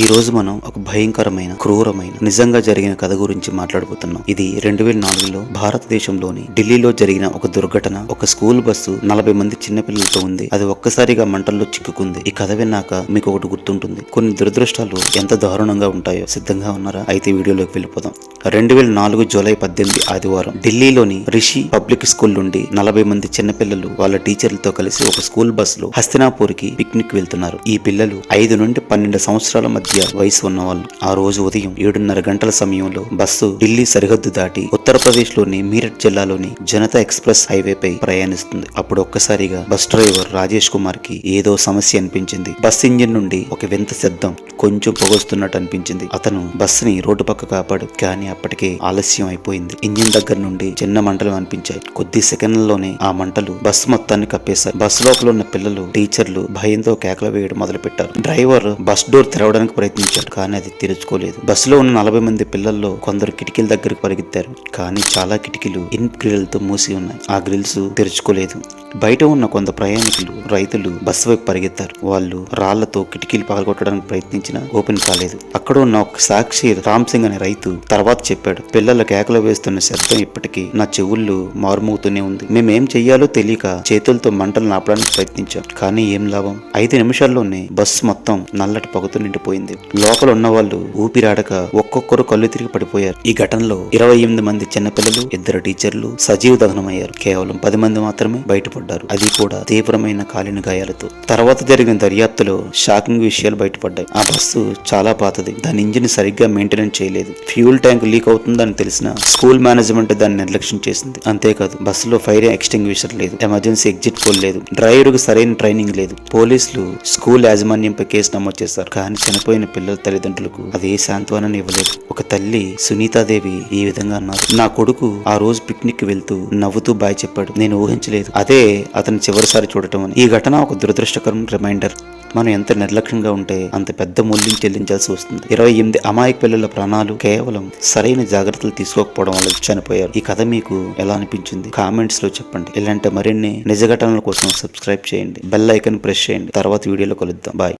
ఈ రోజు మనం ఒక భయంకరమైన క్రూరమైన నిజంగా జరిగిన కథ గురించి మాట్లాడబోతున్నాం. ఇది రెండు వేల నాలుగులో భారతదేశంలోని ఢిల్లీలో జరిగిన ఒక దుర్ఘటన. ఒక స్కూల్ బస్సు నలభై మంది చిన్నపిల్లలతో ఉంది. అది ఒక్కసారిగా మంటల్లో చిక్కుకుంది. ఈ కథ విన్నాక మీకు ఒకటి గుర్తుంటుంది. కొన్ని దురదృష్టాలు ఎంత దారుణంగా ఉంటాయో సిద్ధంగా ఉన్నారా? అయితే వీడియోలోకి వెళ్ళిపోదాం. రెండు వేల నాలుగు జూలై పద్దెనిమిది ఆదివారం ఢిల్లీలోని రిషి పబ్లిక్ స్కూల్ నుండి నలభై మంది చిన్నపిల్లలు వాళ్ళ టీచర్లతో కలిసి ఒక స్కూల్ బస్సులో హస్తినాపూర్కి పిక్నిక్ వెళ్తున్నారు. ఈ పిల్లలు ఐదు నుండి పన్నెండు సంవత్సరాల మధ్య వయసు ఉన్నవాళ్ళు ఆ రోజు ఉదయం ఏడున్నర గంటల సమయంలో బస్సు ఢిల్లీ సరిహద్దు దాటి ఉత్తరప్రదేశ్లోని మీరట్ జిల్లాలోని జనతా ఎక్స్ప్రెస్ హైవేపై ప్రయాణిస్తుంది. అప్పుడు ఒక్కసారిగా బస్ డ్రైవర్ రాజేష్ కుమార్కి ఏదో సమస్య అనిపించింది. బస్ ఇంజిన్ నుండి ఒక వింత శబ్దం కొంచెం పొగొస్తున్నట్టు అనిపించింది. అతను బస్సుని రోడ్డు పక్క కాపాడు. కానీ అప్పటికే ఆలస్యం అయిపోయింది. ఇంజిన్ దగ్గర నుండి చిన్న మంటలు అనిపించాయి. కొద్ది సెకండ్లలోనే ఆ మంటలు బస్సు మొత్తాన్ని కప్పేశాయి. బస్సు లోపల ఉన్న పిల్లలు టీచర్లు భయంతో కేకలు వేయడం మొదలు పెట్టారు డ్రైవర్ బస్ డోర్ తెరవడానికి ప్రయత్నించాడు కానీ అది తెరుచుకోలేదు. బస్సులో ఉన్న నలభై మంది పిల్లల్లో కొందరు కిటికీల దగ్గరకు పరిగెత్తారు. కానీ చాలా కిటికీలు ఇన్ గ్రిల్తో మూసి ఉన్నాయి. ఆ గ్రిల్స్ తెరుచుకోలేదు. బయట ఉన్న కొంత ప్రయాణికులు రైతులు బస్సు వైపు పరిగెత్తారు. వాళ్ళు రాళ్ళతో కిటికీలు పగలగొట్టడానికి ప్రయత్నించిన ఓపెన్ కాలేదు. అక్కడ ఉన్న ఒక సాక్షి రామ్ సింగ్ అనే రైతు తర్వాత చెప్పాడు పిల్లల కేకలు వేస్తున్న శబ్దం ఇప్పటికీ నా చెవుళ్ళు మారుమోగుతూనే ఉంది. మేమేం చెయ్యాలో తెలియక చేతులతో మంటలు నాపడానికి ప్రయత్నించాం. కానీ ఏం లాభం? ఐదు నిమిషాల్లోనే బస్సు మొత్తం నల్లటి పగుతూ నిండిపోయింది. లోపల ఉన్న వాళ్ళు ఊపిరాడక ఒక్కొక్కరు కళ్ళు తిరిగి పడిపోయారు. ఈ ఘటనలో ఇరవై ఎనిమిది మంది చిన్నపిల్లలు ఇద్దరు టీచర్లు సజీవ దహనమయ్యారు. కేవలం పది మంది మాత్రమే బయటపడ్డారు. అది కూడా తీవ్రమైన కాలిన గాయాలతో. తర్వాత జరిగిన దర్యాప్తులో షాకింగ్ విషయాలు బయటపడ్డాయి. ఆ బస్సు చాలా పాతది. దాని ఇంజిన్ సరిగ్గా మెయింటెనెన్స్ చేయలేదు. ఫ్యూల్ ట్యాంక్ లీక్ అవుతుందని తెలిసిన స్కూల్ మేనేజ్మెంట్ దాన్ని నిర్లక్ష్యం చేసింది. అంతేకాదు బస్సులో ఫైర్ ఎక్స్టింగ్విషర్ లేదు. ఎమర్జెన్సీ ఎగ్జిట్ పోల్ లేదు. డ్రైవర్కు సరైన ట్రైనింగ్ లేదు. పోలీసులు స్కూల్ యాజమాన్యంపై కేసు నమోదు చేశారు. కానీ చనిపోయిన పిల్లల తల్లిదండ్రులకు అది ఏ సాంత్వనాన్ని ఇవ్వలేదు. ఒక తల్లి సునీతాదేవి ఈ విధంగా అన్నారు. నా కొడుకు ఆ రోజు పిక్నిక్కి వెళ్తూ నవ్వుతూ బాయ్ చెప్పాడు. నేను ఊహించలేదు. అదే అతను చివరిసారి చూడటం అని. ఈ ఘటన ఒక దురదృష్టకరం రిమైండర్ మనం ఎంత నిర్లక్ష్యంగా ఉంటే అంత పెద్ద మూల్యం చెల్లించాల్సి వస్తుంది. ఇరవై ఎనిమిది అమాయక పిల్లల ప్రాణాలు కేవలం సరైన జాగ్రత్తలు తీసుకోకపోవడం వల్ల చనిపోయారు. ఈ కథ మీకు ఎలా అనిపించింది? కామెంట్స్లో చెప్పండి. ఇలాంటి మరిన్ని నిజ ఘటనల కోసం సబ్స్క్రైబ్ చేయండి. బెల్ ఐకన్ ప్రెస్ చేయండి. తర్వాత వీడియోలో కలుద్దాం. బాయ్.